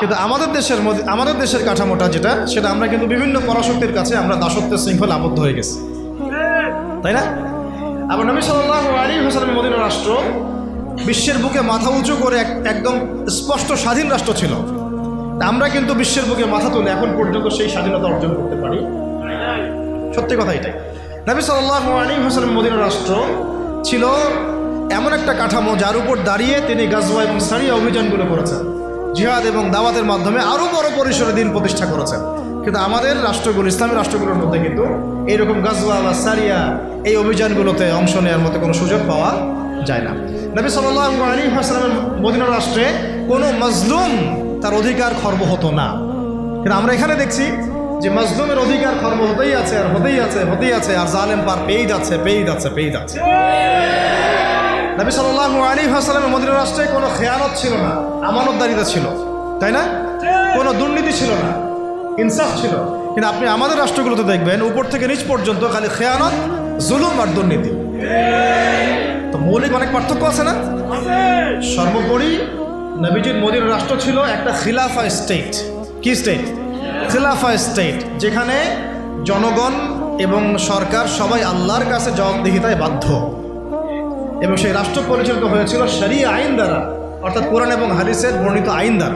কিন্তু আমাদের দেশের মধ্যে আমাদের দেশের কাঠামোটা যেটা, সেটা আমরা কিন্তু বিভিন্ন পরাশক্তির কাছে আমরা দাসত্বের শৃঙ্খলে আবদ্ধ হয়ে গেছি। তাই না? আবার নবী সাল্লাহ আলী হাসালামের মদিনা রাষ্ট্র বিশ্বের বুকে মাথা উঁচু করে এক- একদম স্পষ্ট স্বাধীন রাষ্ট্র ছিল। আমরা কিন্তু বিশ্বের বুকে মাথা তুলে এখন পর্যন্ত সেই স্বাধীনতা অর্জন করতে পারি। সত্যি কথা এটাই। নবী সাল্লাহ আলী হাসালামের মদিনা রাষ্ট্র ছিল এমন একটা কাঠামো যার উপর দাঁড়িয়ে তিনি গাজওয়া এবং সারিয়া অভিযানগুলো করেছেন। জিহাদ এবং দাওয়াতের মাধ্যমে আরও বড় পরিসরে দিন প্রতিষ্ঠা করেছেন। কিন্তু আমাদের রাষ্ট্রগুলো, ইসলামী রাষ্ট্রগুলোর মধ্যে কিন্তু এইরকম গাজওয়া বা সারিয়া এই অভিযানগুলোতে অংশ নেওয়ার মতো কোনো সুযোগ পাওয়া যায় না। নবী সাল্লাহ আলী হাসলামের মদিনা রাষ্ট্রে কোনো মজলুম তার অধিকার খর্ব হতো না। কিন্তু আমরা এখানে দেখছি যে মজলুমের অধিকার খর্ব হতেই আছে আর হতেই আছে হতেই আছে, আর জালেম পার পেয়েই যাচ্ছে পেয়েই যাচ্ছে পেয়েই যাচ্ছে। নবী সাল্লাহ আলী হাসলামের মদিনা রাষ্ট্রে কোনো খেয়ানত ছিল না, আমানতদারিতা ছিল, তাই না? কোনো দুর্নীতি ছিল না, ইনসাফ ছিল। কিন্তু আপনি আমাদের রাষ্ট্রগুলোতে দেখবেন, উপর থেকে নিচ পর্যন্ত খালি খেয়ানত, জুলুম আর দুর্নীতি। তো মৌলিক অনেক পার্থক্য আছে না? সর্বোপরি নবীজির মোদীর রাষ্ট্র ছিল একটা খিলাফা স্টেট। কি স্টেট? খিলাফা স্টেট, যেখানে জনগণ এবং সরকার সবাই আল্লাহর কাছে জবাবদিহিতায় বাধ্য। এবং সেই রাষ্ট্র পরিচালিত হয়েছিল সারি আইন দ্বারা, অর্থাৎ কোরআন এবং হাদিসের বর্ণিত আইন দ্বারা।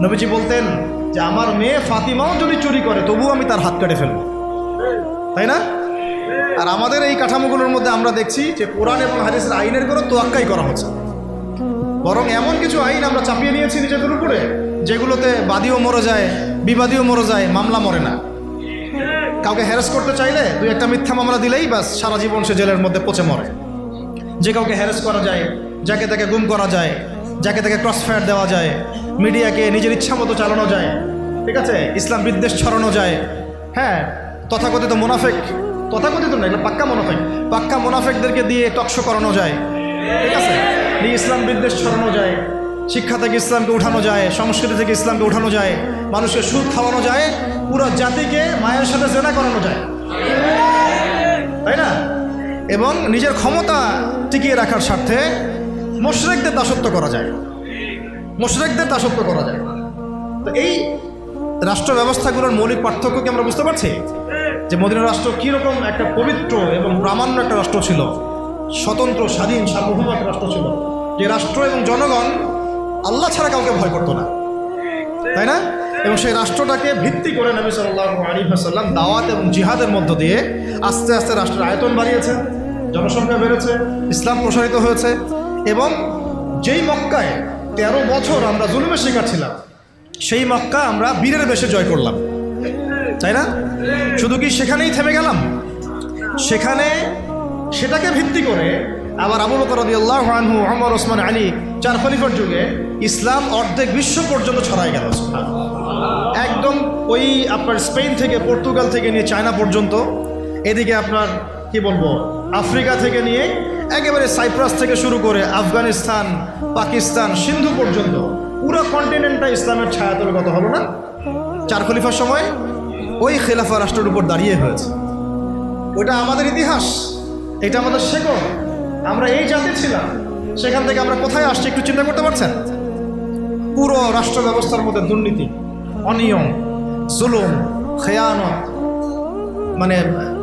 নবীজি বলতেন যে, আমার মেয়ে ফাতিমাও যদি চুরি করে, তবুও আমি তার হাত কেটে ফেলব। তাই না? আর আমাদের এই কাঠামোগুলোর মধ্যে আমরা দেখছি যে, কোরআন এবং হাদিসের আইনের কোনো তোয়াক্কাই করা হচ্ছে বরং এমন কিছু আইন আমরা চাপিয়ে নিয়েছি নিজেদের উপরে, যেগুলোতে বাদীও মরে যায়, বিবাদীও মরে যায়, মামলা মরে না। কাউকে হ্যারাস করতে চাইলে দুই একটা মিথ্যা মামলা দিলেই বাস সারা জীবন সে জেলের মধ্যে পচে মরে। যে কাউকে হ্যারাস করা যায়, যাকে তাকে গুম করা যায়, যাকে তাকে ক্রস ফায়ার দেওয়া যায়, মিডিয়াকে নিজের ইচ্ছা মতো চালানো যায়, ঠিক আছে? ইসলাম বিদ্বেষ ছড়ানো যায়। হ্যাঁ তথাকথিত মোনাফেক, তথাকথিত না এগুলো পাক্কা মোনাফেক, পাক্কা মোনাফেকদেরকে দিয়ে টকশো করানো যায়, ঠিক আছে? দিয়ে ইসলাম বিদ্বেষ ছড়ানো যায়, শিক্ষা থেকে ইসলামকে উঠানো যায়, সংস্কৃতি থেকে ইসলামকে উঠানো যায়, মানুষকে সুদ খাওয়ানো যায়, পুরো জাতিকে মায়ের সাথে জেনা করানো যায়। তাই না? এবং নিজের ক্ষমতা টিকিয়ে রাখার স্বার্থে মোশরেকদের দাসত্ব করা যায়। মোশরেকদের দাসত্ব করা যায়। তো এই রাষ্ট্র ব্যবস্থাগুলোর মৌলিক পার্থক্য কি আমরা বুঝতে পারছি? যে মদিনা রাষ্ট্র কীরকম একটা পবিত্র এবং প্রামাণ্য একটা রাষ্ট্র ছিল, স্বতন্ত্র, স্বাধীন সার্বভৌম একটা রাষ্ট্র ছিল, যে রাষ্ট্র এবং জনগণ আল্লাহ ছাড়া কাউকে ভয় করতো না। তাই না? এবং সেই রাষ্ট্রটাকে ভিত্তি করে নবী সাল্লাহ আলী সাল্লাম দাওয়াত এবং জিহাদের মধ্য দিয়ে আস্তে আস্তে রাষ্ট্রের আয়তন বাড়িয়েছে, জনসংখ্যা বেড়েছে, ইসলাম প্রসারিত হয়েছে এবং যেই মক্কায় তেরো বছর আমরা জুলুমের শিকার ছিলাম, সেই মক্কা আমরা বীরের বেশে জয় করলাম। তাই না? শুধু কি সেখানেই থেমে গেলাম? সেখানে সেটাকে ভিত্তি করে আবার আবু বকর রাদিয়াল্লাহু আনহু, ওমর, ওসমান, আলী, চার খলিফার যুগে ইসলাম অর্ধেক বিশ্ব পর্যন্ত ছড়াই গেল একদম ওই আপনার স্পেন থেকে, পর্তুগাল থেকে নিয়ে চায়না পর্যন্ত। এদিকে আপনার, কি বলব, আফ্রিকা থেকে নিয়ে একেবারে সাইপ্রাস থেকে শুরু করে আফগানিস্তান, পাকিস্তান, সিন্ধু পর্যন্ত। পুরো কন্টিনেন্টটা ইসলামের ছায়াতলগত হলো না। চার খলিফার সময় ওই খেলাফা রাষ্ট্রের উপর দাঁড়িয়ে হয়েছে। ওটা আমাদের ইতিহাস, এটা আমাদের শেকড়। আমরা এই জাতি ছিলাম, সেখান থেকে আমরা কোথায় আসছি একটু চিন্তা করতে পারছেন? পুরো রাষ্ট্র ব্যবস্থার মধ্যে দুর্নীতি। অনিয়ম, জুলুম, খেয়ানত মানে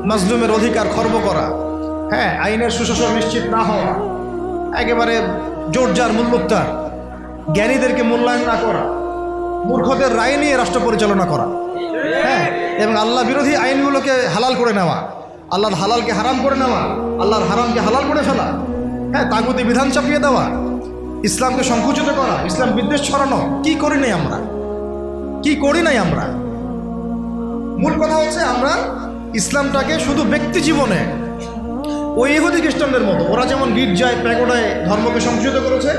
মাজলুমের অধিকার খর্ব করা। হ্যাঁ আইনের সুশাসন নিশ্চিত না হওয়া, একেবারে জোরজার মূল্যোত্তার জ্ঞানীদেরকে মূল্যায়ন না করা, মূর্খদের রায় নিয়ে রাষ্ট্র পরিচালনা করা। হ্যাঁ এবং আল্লাহ বিরোধী আইনগুলোকে হালাল করে নেওয়া, আল্লাহর হালালকে হারাম করে নেওয়া, আল্লাহর হারামকে হালাল করে ফেলা হ্যাঁ তাগুতি বিধান চাপিয়ে দেওয়া, ইসলামকে সংকুচিত করা, ইসলাম বিদ্বেষ ছড়ানো, কি করি নাই আমরা? কি করি নাই আমরা? মূল কথা হচ্ছে আমরা ইসলামটাকে শুধু ব্যক্তি জীবনে, ওই ইহুদি খ্রিস্টানদের মতো, ওরা যেমন গির্জায়, প্যাগোডায় ধর্মকে সংকুচিত করেছে,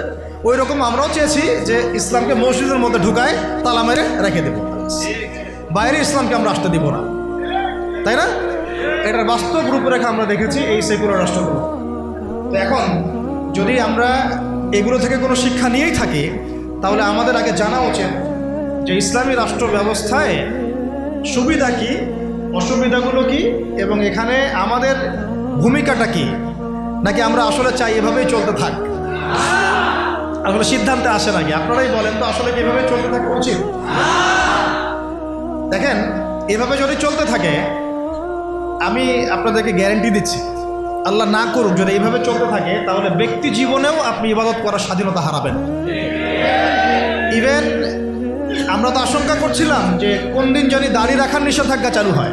ওই রকম আমরাও চেয়েছি যে ইসলামকে মসজিদের মধ্যে ঢুকায় তালা মেরে রেখে দেব। বাইরে ইসলামকে আমরা আসতে দিব না। তাই না? এটার বাস্তব রূপরেখা আমরা দেখেছি এই সেকুলার রাষ্ট্রগুলো। তো এখন যদি আমরা এগুলো থেকে কোনো শিক্ষা নিয়েই থাকি, তাহলে আমাদের আগে জানা উচিত যে ইসলামী রাষ্ট্র ব্যবস্থায় সুবিধা কি, অসুবিধাগুলো কি, এবং এখানে আমাদের ভূমিকাটা কি? নাকি আমরা আসলে চাই এভাবেই চলতে থাক? আসলে সিদ্ধান্তে আসে নাকি আপনারাই বলেন তো আসলে এভাবে চলতে থাকা উচিত? দেখেন, এভাবে যদি চলতে থাকে, আমি আপনাদেরকে গ্যারেন্টি দিচ্ছি, আল্লাহ না করুক, যদি এইভাবে চলতে থাকে, তাহলে ব্যক্তি জীবনেও আপনি ইবাদত করার স্বাধীনতা হারাবেন। ইভেন আমরা তো আশঙ্কা করছিলাম যে কোন দিন জানি দাড়ি রাখার নিষেধাজ্ঞা চালু হয়।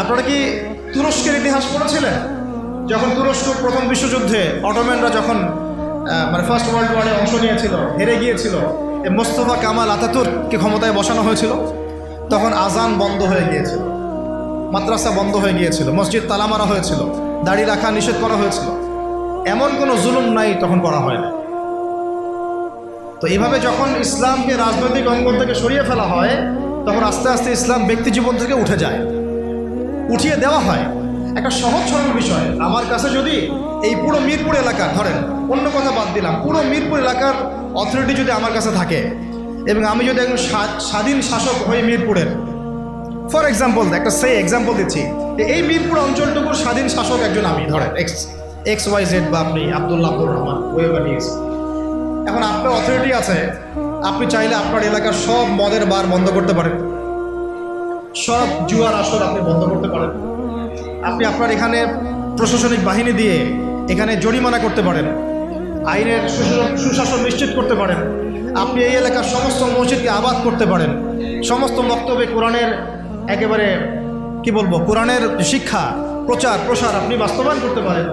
আপনারা কি তুরস্কের ইতিহাস পড়েছিলেন? যখন তুরস্ক প্রথম বিশ্বযুদ্ধে অটোম্যানরা যখন মানে ফার্স্ট ওয়ার্ল্ড ওয়ারে অংশ নিয়েছিল, হেরে গিয়েছিল মোস্তফা কামাল আতাতুর্ককে ক্ষমতায় বসানো হয়েছিল, তখন আজান বন্ধ হয়ে গিয়েছিল, মাদ্রাসা বন্ধ হয়ে গিয়েছিল, মসজিদ তালা মারা হয়েছিল, দাড়ি রাখা নিষেধ করা হয়েছিল। এমন কোনো জুলুম নাই তখন করা হয় না তো এভাবে যখন ইসলামকে রাজনৈতিক অঙ্গন থেকে সরিয়ে ফেলা হয়, তখন আস্তে আস্তে ইসলাম ব্যক্তি জীবন থেকে উঠে যায়। উঠিয়ে দেওয়া হয়। একটা সহজ সরল বিষয়। আমার কাছে যদি এই পুরো মিরপুর এলাকা, ধরেন, অন্য কথা বাদ দিলাম, পুরো মিরপুর এলাকার অথরিটি যদি আমার কাছে থাকে, এবং আমি যদি একজন স্বা- স্বাধীন শাসক হই মিরপুরের ফর এক্সাম্পল একটা সে এক্সাম্পল দিচ্ছি এই মিরপুর অঞ্চলটুকুর স্বাধীন শাসক একজন আমি, ধরেন এক্স এক্স ওয়াই জেড বা আপনি আবদুল্লাহ আব্দুর রহমান ওয়েবার নিয়েছে এখন আপনার অথরিটি আছে। আপনি চাইলে আপনার এলাকার সব মদের বার বন্ধ করতে পারেন। সব জুয়ার আসর আপনি বন্ধ করতে পারেন। আপনি আপনার এখানে প্রশাসনিক বাহিনী দিয়ে এখানে জরিমানা করতে পারেন। আইনের সুশাসন- নিশ্চিত করতে পারেন। আপনি এই এলাকার সমস্ত মসজিদকে আবাদ করতে পারেন। সমস্ত বক্তব্যে কোরআনের একেবারে, কি বলব, কোরআনের শিক্ষা, প্রচার, প্রসার আপনি বাস্তবায়ন করতে পারেন।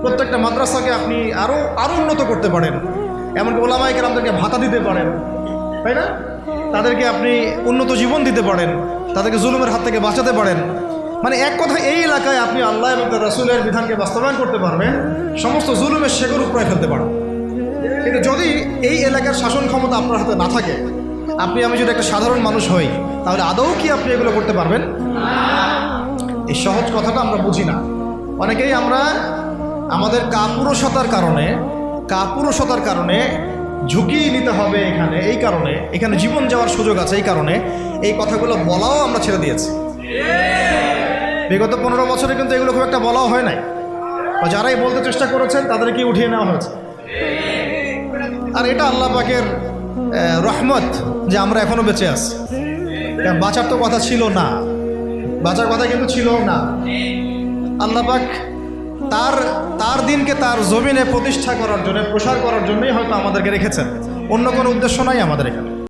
প্রত্যেকটা মাদ্রাসাকে আপনি আরও আরও উন্নত করতে পারেন। এমনকি ওলামাইকে আমাদেরকে ভাতা দিতে পারেন, তাই না? তাদেরকে আপনি উন্নত জীবন দিতে পারেন, তাদেরকে জুলুমের হাত থেকে বাঁচাতে পারেন। মানে এক কথা, এই এলাকায় আপনি আল্লাহ এবং তার রসুলের বিধানকে বাস্তবায়ন করতে পারবেন, সমস্ত জুলুমের শেকর উপরে ফেলতে পারেন কিন্তু যদি এই এলাকার শাসন ক্ষমতা আপনার হাতে না থাকে, আপনি, আমি যদি একটা সাধারণ মানুষ হই, তাহলে আদৌ কি আপনি এগুলো করতে পারবেন? এই সহজ কথাটা আমরা বুঝি না। অনেকেই আমরা আমাদের কাপুরুষতার কারণে কাপুরুষতার কারণে ঝুঁকি নিতে হবে এখানে, এই কারণে। এখানে জীবন যাওয়ার সুযোগ আছে এই কারণে। এই কথাগুলো বলাও আমরা ছেড়ে দিয়েছি। বিগত পনেরো বছরে কিন্তু এগুলো খুব একটা বলাও হয় নাই। বা যারাই বলতে চেষ্টা করেছেন, তাদেরকে উঠিয়ে নেওয়া হয়েছে। আর এটা আল্লাহ পাকের রহমত যে আমরা এখনও বেঁচে আছি। বাঁচার তো কথা ছিল না। বাঁচার কথা কিন্তু ছিল না। আল্লাহ পাক তার তার দিনকে তার জমিনে প্রতিষ্ঠা করার জন্য, প্রসার করার জন্যই হয়তো আমাদেরকে রেখেছেন। অন্য কোনো উদ্দেশ্য নাই আমাদের এখানে।